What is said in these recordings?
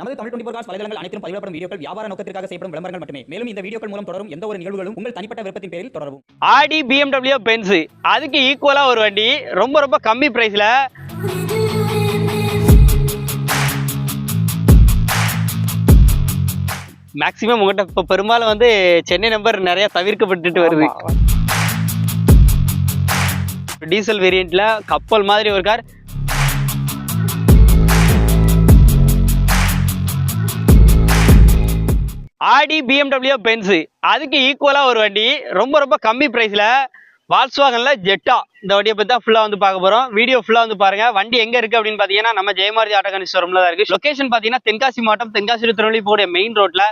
நமது Tamil twenty cos வலைதளங்கள் அனைத்தும் பதிவிடப்படும் வீடியோக்கள் வியாபார நோக்கத்திற்காக செய்யப்படும் விளம்பரங்கள் மட்டுமே. மேலும் இந்த வீடியோக்கள் மூலம் தொடரும் எந்த ஒரு நிகழ்வுகளும் உங்கள் தனிப்பட்ட விருப்பத்தின் பேரில் தொடரவும். ஆடி பிஎம்டபிள்யூ பென்ஸ் அதுக்கு ஈக்குவலா ஒரு வண்டி. ரொம்ப ரொம்ப கம்மி பிரைஸ்ல மேக்ஸிமம் உங்கள்கிட்ட இப்போ பெரும்பாலும் வந்து சென்னை நம்பர் நிறைய தவிர்க்கப்பட்டுட்டு வருது. டீசல் வேரியண்ட்ல கப்பல் மாதிரி ஒரு கார் ஆடி பிஎம்டபிள்யூ பென்ஸு அதுக்கு ஈக்குவலாக ஒரு வண்டி. ரொம்ப ரொம்ப கம்மி ப்ரைஸில் வால்ஸ்வாகனில் ஜெட்டா இந்த வண்டியை பற்றி தான் ஃபுல்லாக வந்து பார்க்க போகிறோம் வீடியோ ஃபுல்லாக வந்து பாருங்க. வண்டி எங்கே இருக்குது அப்படின்னு பார்த்தீங்கன்னா நம்ம ஜெயமாரதி ஆட்டோ ஸ்டோரம்ல தான் இருக்குது லொகேஷன் பார்த்தீங்கன்னா தென்காசி மாவட்டம் தென்காசி திருநெல்வேலி போடைய மெயின் ரோட்டில்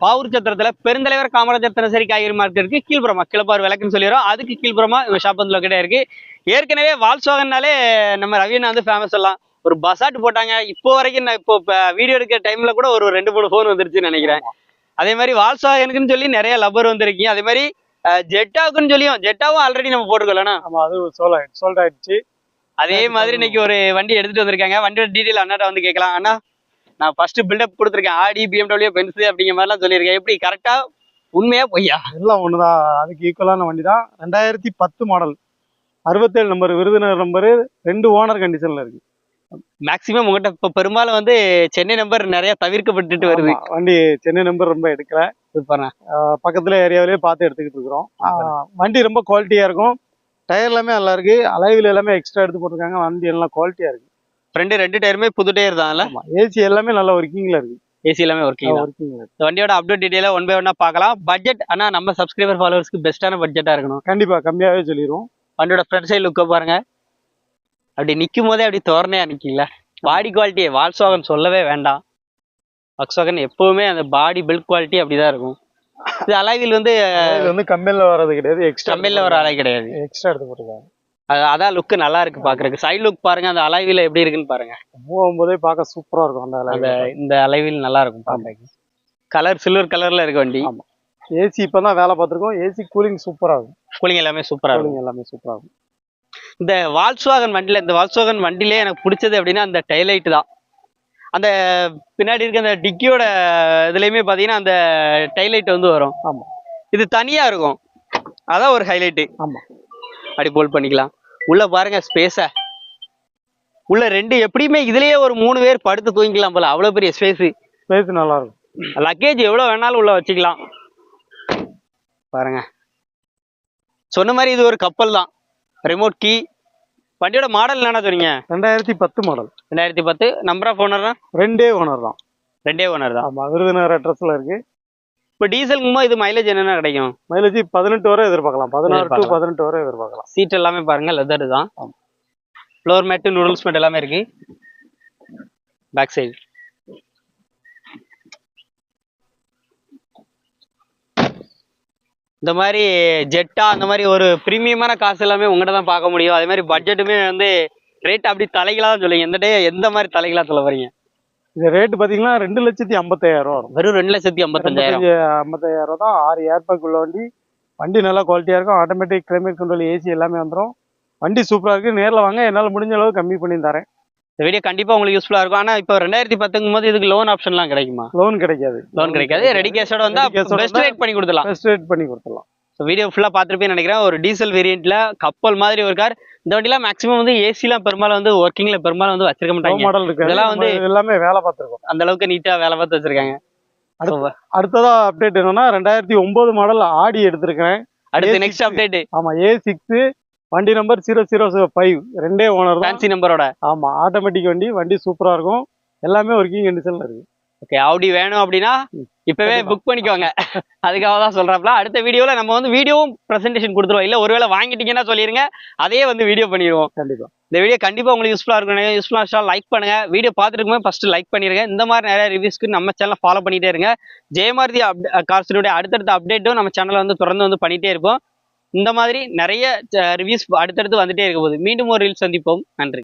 பாவூர் சத்திரத்தில் பெருந்தலைவர் காமராஜர் தினசரி காய்கறி மார்க்கெட் இருக்குது கீழ்புறமா கிளப்பார் விளக்குன்னு சொல்லிடுறோம். அதுக்கு கீழ்புறமா இவங்க ஷாப் வந்து லொக்கேட் இருக்கு. ஏற்கனவே வால்ஸ்வாகன்னாலே நம்ம ரவீனா வந்து ஃபேமஸ் சொல்லலாம் ஒரு பசாட்டு போட்டாங்க. இப்போ வரைக்கும் நான் இப்போ வீடியோ எடுக்கிற டைமில் கூட ஒரு ரெண்டு மூணு ஃபோன் வந்துருச்சுன்னு நினைக்கிறேன். அதே மாதிரி வால்ஸ்வாகனுக்குன்னு சொல்லி நிறைய லப்பர் வந்திருக்கீங்க. அதே மாதிரி ஜெட்டாவுக்குன்னு சொல்லியும் ஜெட்டாவும் ஆல்ரெடி நம்ம போட்டுக்கலாம் ஆமா அது சோல் சோல்ட் ஆயிடுச்சு. அதே மாதிரி இன்னைக்கு ஒரு வண்டி எடுத்துட்டு வந்திருக்காங்க. வண்டியோட டீடைல் அண்ணாட்ட வந்து கேட்கலாம். அண்ணா நான் ஃபர்ஸ்ட் பில்டப் கொடுத்துருக்கேன். ஆடி பிஎம்டபிள்யூ பென்ஸ் அப்படிங்கிற மாதிரிலாம் சொல்லியிருக்கேன். எப்படி? கரெக்டா உண்மையா பொய்யா? எல்லாம் ஒண்ணுதான். அதுக்கு ஈக்குவலான வண்டி தான் ரெண்டாயிரத்தி பத்து மாடல் அறுபத்தேழு நம்பர் விருதுநகர் நம்பரு ரெண்டு ஓனர் கண்டிஷன்ல இருக்கு. மேக்ஸிமம் உங்கள்கிட்ட இப்போ பெரும்பாலும் வந்து சென்னை நம்பர் நிறைய தவிர்க்கப்பட்டுட்டு வருது. வண்டி சென்னை நம்பர் ரொம்ப எடுக்கல. சூப்பர்ண்ணா பக்கத்துல ஏரியாவிலேயே பார்த்து எடுத்துக்கிட்டு இருக்கிறோம். வண்டி ரொம்ப குவாலிட்டியா இருக்கும். டயர் எல்லாமே நல்லா இருக்கு. அலைவில் எல்லாமே எக்ஸ்ட்ரா எடுத்து போட்டிருக்காங்க. வண்டி எல்லாம் குவாலிட்டியா இருக்கு. ஃப்ரெண்டு ரெண்டு டயருமே புது டயர் தான்ல ஏசி எல்லாமே நல்ல ஒர்க்கிங்ல இருக்கு. ஏசி எல்லாமே ஒர்க்கிங் இந்த வண்டியோட அப்டேட் டீடைல ஒன் பை ஒன்னா பார்க்கலாம். பட்ஜெட் ஆனா நம்ம சப்ஸ்கிரைபர் ஃபாலோவர்ஸ்க்கு பெஸ்ட்டான பட்ஜெட்டா இருக்கணும். கண்டிப்பா கம்மியாவே சொல்லிடுவோம் வண்டியோட ஃப்ரண்ட் சைடு லுக்க பாருங்க. அப்படி நிக்கும் போதே அப்படி தோரணையா நிக்கல பாடி குவாலிட்டி வால்ஸ்வாகன் சொல்லவே வேண்டாம். வால்ஸ்வாகன் எப்பவுமே அந்த பாடி பில்ட் குவாலிட்டி அப்படிதான் இருக்கும். இது அலாவில் வந்து இது வந்து கம்பெனில வர்றது கிடையாது எக்ஸ்ட்ரா கம்பெனில ஒரு அலை கிடையாது. எக்ஸ்ட்ரா எடுத்து போட்டிருக்காங்க அது- அதான் லுக் நல்லா இருக்கு பாக்குறதுக்கு சைடு லுக் பாருங்க அந்த அலைவில் எப்படி இருக்குன்னு பாருங்க. போகும்போதே பார்க்க சூப்பரா இருக்கும் அந்த அந்த இந்த அலைவில் நல்லா இருக்கும் பாக்குறதுக்கு கலர் சில்வர் கலர்ல இருக்கு வண்டி. ஆமா. ஏசி இப்பதான் வேலை பார்த்திருக்கோம். ஏசி கூலிங் சூப்பரா இருக்கும். கூலிங் எல்லாமே சூப்பரா இருக்கும். கூலிங் எல்லாமே சூப்பரா இருக்கும். இந்த வால்ஸ்வாகன் வண்டியில இந்த வால்ஸ்வாகன் வண்டிலே எனக்கு பிடிச்சது அப்படின்னா அந்த டைலைட் தான். அந்த பின்னாடி இருக்க அந்த டிக்கியோட இதுலயுமே பாத்தீங்கன்னா அந்த டைலைட் வந்து வரும். ஆமா. இது தனியா இருக்கும். அதான் ஒரு ஹைலைட் ஆமா. அப்படி போல் பண்ணிக்கலாம். உள்ள பாருங்க ஸ்பேஸ உள்ள ரெண்டு எப்படியுமே இதுலயே ஒரு மூணு பேர் படுத்து தூங்கிக்கலாம் போல. அவ்வளவு பெரிய ஸ்பேஸ் ஸ்பேஸ் நல்லா இருக்கும். லக்கேஜ் எவ்வளவு வேணாலும் உள்ள வச்சுக்கலாம். பாருங்க. சொன்ன மாதிரி இது ஒரு கப்பல் தான். ரிமோட் கீ வண்டியோட மாடல் என்னன்னா சொன்னீங்க? ரெண்டாயிரத்தி பத்து மாடல் ரெண்டாயிரத்தி பத்து. நம்பர் ஆஃப் ஓனர்னா ரெண்டே ஓனர் தான். ரெண்டே ஓனர் தான். ஆமா விருதுநகர் அட்ரஸ்ல இருக்கு. இப்போ டீசலுக்கும் இது மைலேஜ் என்னென்ன கிடைக்கும்? மைலேஜ் பதினெட்டு வரை எதிர்பார்க்கலாம். பதினாறு டு. பதினெட்டு வரை எதிர்பார்க்கலாம். சீட் எல்லாமே பாருங்க லெதர் தான். ஃப்ளோர் மேட்டு நூடுல்ஸ் மேட் எல்லாமே இருக்கு. பேக் சைடு இந்த மாதிரி ஜெட்டா அந்த மாதிரி ஒரு ப்ரீமியமான காசு எல்லாமே உங்கள்கிட்ட தான் பார்க்க முடியும். அதே மாதிரி பட்ஜெட்டுமே வந்து ரேட் அப்படி தலைகளா தான் சொல்லுங்க எந்த டே எந்த மாதிரி தலைகளா சொல்ல வரீங்க இது ரேட் பாத்தீங்கன்னா ரெண்டு லட்சத்தி ஐம்பத்தாயிரம் வரும். வெறும் ரெண்டு லட்சத்தி ஐம்பத்தஞ்சாயிரம். ஐம்பத்தஞ்சு ஐம்பத்தாயிரம் ரூபா தான். ஆறு ஏர்பேக் உள்ள வண்டி வண்டி நல்லா குவாலிட்டியா இருக்கும். ஆட்டோமேட்டிக் கிளைமேட் கண்ட்ரோல் ஏசி எல்லாமே வந்துடும் வண்டி சூப்பரா இருக்கு. நேர்ல வாங்க. என்னால முடிஞ்ச அளவு கம்மி பண்ணி தரேன். இந்த வீடியோ கண்டிப்பா உங்களுக்கு யூஸ்ஃபுல்லா இருக்கும். ஆனா இப்போ ரெண்டாயிரத்தி பத்துங்கும் போது இதுக்கு லோன் ஆப்ஷன்லாம் கிடைக்குமா? லோன் கிடைக்காது. லோன் கிடைக்காது. ரெடி கேஷோட வந்தா பெஸ்ட் ரேட் பண்ணி கொடுத்துலாம் ஃபர்ஸ்ட் ரேட் பண்ணி கொடுத்துடலாம். ஸோ வீடியோ ஃபுல்லா பார்த்துருப்பேன்னு நினைக்கிறேன். ஒரு டீசல் வேரியண்ட்ல கப்பல் மாதிரி ஒரு கார் இந்த வண்டிலாம் மேக்ஸிமம் வந்து ஏசிலாம் பெரும்பாலும் வந்து ஒர்க்கிங்ல பெரும்பாலும் வந்து வச்சிருக்க மாட்டாங்க. மாடல் இருக்கு. இதெல்லாம் வந்து- எல்லாமே வேலை பார்த்துருக்கோம். அந்த அளவுக்கு நீட்டா வேலை பார்த்து வச்சிருக்காங்க. அடுத்ததா அப்டேட் என்னன்னா ரெண்டாயிரத்தி ஒன்பது மாடல் ஆடி எடுத்திருக்கேன் அடுத்து A6. நெக்ஸ்ட் அப்டேட் ஆமா ஏ சிக்ஸ் வண்டி நம்பர் ஜீரோ ஜீரோ ஃபைவ் ரெண்டே ஓனர் ஃபேன்சி நம்பரோட ஆமா ஆட்டோமேட்டிக் வண்டி வண்டி சூப்பரா இருக்கும். எல்லாமே ஒர்க்கிங் கண்டிஷன்ல இருக்கு. ஓகே ஆடி வேணும் அப்படின்னா இப்பவே. புக் பண்ணிக்கோங்க. அதுக்காக தான் சொல்றாப்ல அடுத்த வீடியோல நம்ம வந்து வீடியோவும் பிரசன்டேஷன் கொடுத்துருவோம். இல்ல ஒருவேளை வாங்கிட்டீங்கன்னா சொல்லிருங்க. அதையே வந்து வீடியோ பண்ணிடுவோம். கண்டிப்பா. இந்த வீடியோ கண்டிப்பா உங்களுக்கு யூஸ்ஃபுல்லா இருக்கும் யூஸ்ஃபுல்லா லைக் பண்ணுங்க. வீடியோ பார்த்துட்டு இருக்கும்போது ஃபர்ஸ்ட் லைக் பண்ணிருங்க. இந்த மாதிரி நிறைய ரிவ்யூஸ்க்கு நம்ம சேனலை ஃபாலோ பண்ணிட்டே இருங்க. ஜெயமாரதி கார்ஸினுடைய அடுத்தடுத்த அப்டேட்டும் நம்ம சேனல்ல வந்து தொடர்ந்து வந்து பண்ணிட்டே இருப்போம். இந்த மாதிரி நிறைய ரிவ்யூஸ் அடுத்தடுத்து வந்துட்டே இருக்க போகுது. மீண்டும் ஒரு ரீல் சந்திப்போம். நன்றி.